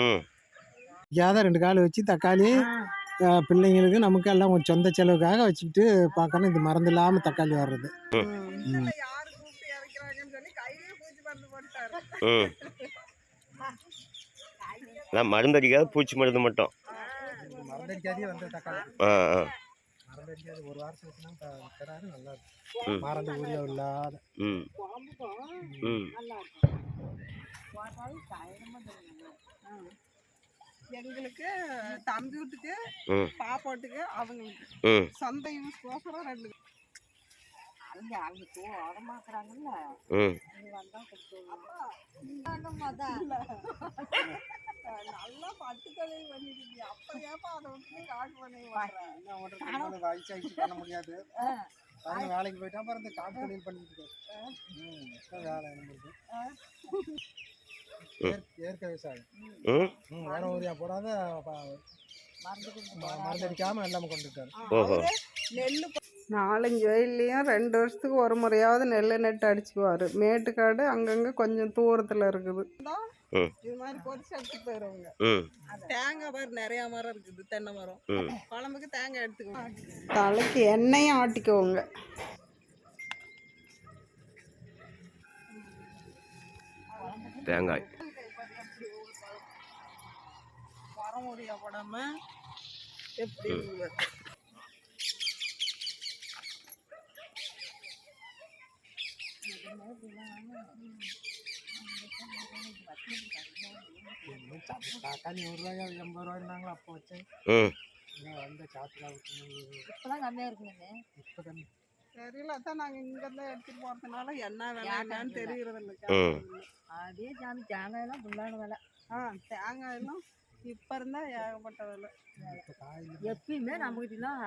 ம் யாத ரெண்டு கால் வச்சு தக்காளி பிள்ளைங்களுக்கு நமக்கு எல்லாம் ஒரு சொந்த செலவுக்காக வச்சுக்கிட்டு பார்க்கணும். இது மறந்து இல்லாமல் தக்காளி வர்றது. பூச்சி மருந்து அடிக்காத பூச்சி மருந்து மட்டும். மறந்தடிக்காதே வந்த தக்காளி. ஆ ஆ. ஒரு வாரத்துக்கு எங்களுக்கு தம்பி வீட்டுக்கு பாப்பாட்டுக்கு அவங்களுக்கு. சொந்த யூஸ் கோசரம் ரெண்டு. அவங்க அவங்க தூ உடமாக்குறாங்கல்ல வந்தா நல்லா பட்டு கழுவி பண்ணிருக்கீங்க அப்ப ஏப்பா அதை விட்டு காட்டு பண்ணி வயசாச்சு பண்ண முடியாது. பாருங்க வேலைக்கு போயிட்டா இந்த காட்டு தொழில் பண்ணிட்டு வேலை நம்மளுக்கு இயற்கை- இயற்கை விவசாயம் ம் ம் வேற ஊரியா போடாத ப- ம- மருந்தடிக்காம எல்லாமே கொண்டு இருக்காரு ஓஹோ நெல் நாலஞ்சு வயல்லையும் ரெண்டு வருஷத்துக்கு ஒரு முறையாவது நெல் நட்டு அடிச்சுக்குவாரு. மேட்டுக்காடு அங்கங்க கொஞ்சம் தூரத்துல இருக்குது. ம். இது மாதிரி பொரிச்சு எடுத்து போயிருவாங்க ம் தேங்காய் பாரு நிறைய மரம் இருக்குது தென்னை மரம். குழம்புக்கு தேங்காய் எடுத்துக்குவோம் தலைக்கு எண்ணெயும் ஆட்டிக்குவோங்க தேங்காய்? தக்காளி ஒரு ரூபாயா எண்பது ரூபாய்னாங்களா அப்போ வச்சேன் ம். வந்த சாத்துல இப்பெல்லாம் கம்மியாக இருக்குங்க இப்போ கம்மி தெரியல அதான் நாங்க இங்க இருந்து எடுத்துட்டு போறதுனால என்ன வேலை என்னன்னு. அதே சாமி தேங்காயெல்லாம் ஃபுல்லான விலை. ஆ தேங்காய் எல்லாம் இப்ப இருந்தா ஏகப்பட்ட விலை. எப்பயுமே நம்மகிட்டலாம்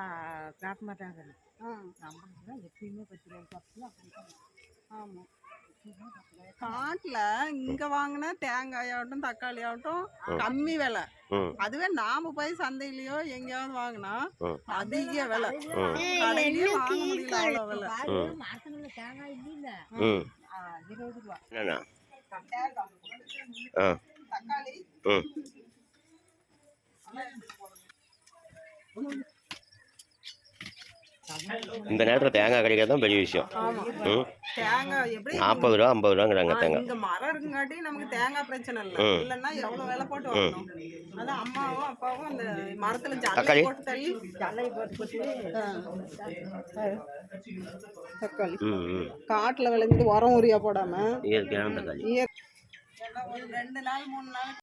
காக்க மாட்டாங்க. ஆ. நம்மகிட்டலாம் எப்பயுமே பத்து ரூபா பத்துலாம் ஆமா. காட்டுல இங்க வாங்கின தேங்காய் ஆகட்டும் தக்காளி ஆகட்டும் கம்மி விலை. அதுவே நாம போய் சந்தையிலயோ எங்கேயாவது வாங்கினா. அதிக விலை. ம் கடையிலயே வாங்க முடியல அவ்வளவு விலை மாசத்துல தேங்காய் இல்ல ம் இருபது ரூபா என்னண்ணா ஆ தக்காளி ம் இந்த நேரத்தில் தேங்காய் கிடைக்கிறது தான் பெரிய விஷயம். நாற்பது ரூபா ஐம்பது ரூபாங்கிறாங்க தேங்காய். மரம் இருக்குங்காட்டி நமக்கு தேங்காய் பிரச்சனை இல்ல. இல்லன்னா எவ்வளவு விலை போட்டு வாங்கணும் அதான் அம்மாவும் அப்பாவும் அந்த மரத்துல தக்காளி? ஜல்லி போட்டு தள்ளி. ஜல்லை போட்டு. தக்காளி காட்டுல விளைஞ்சது உரம் உரியா போடாம. இயற்கையான தக்காளி. ஒரு ரெண்டு நாள் மூணு நாள்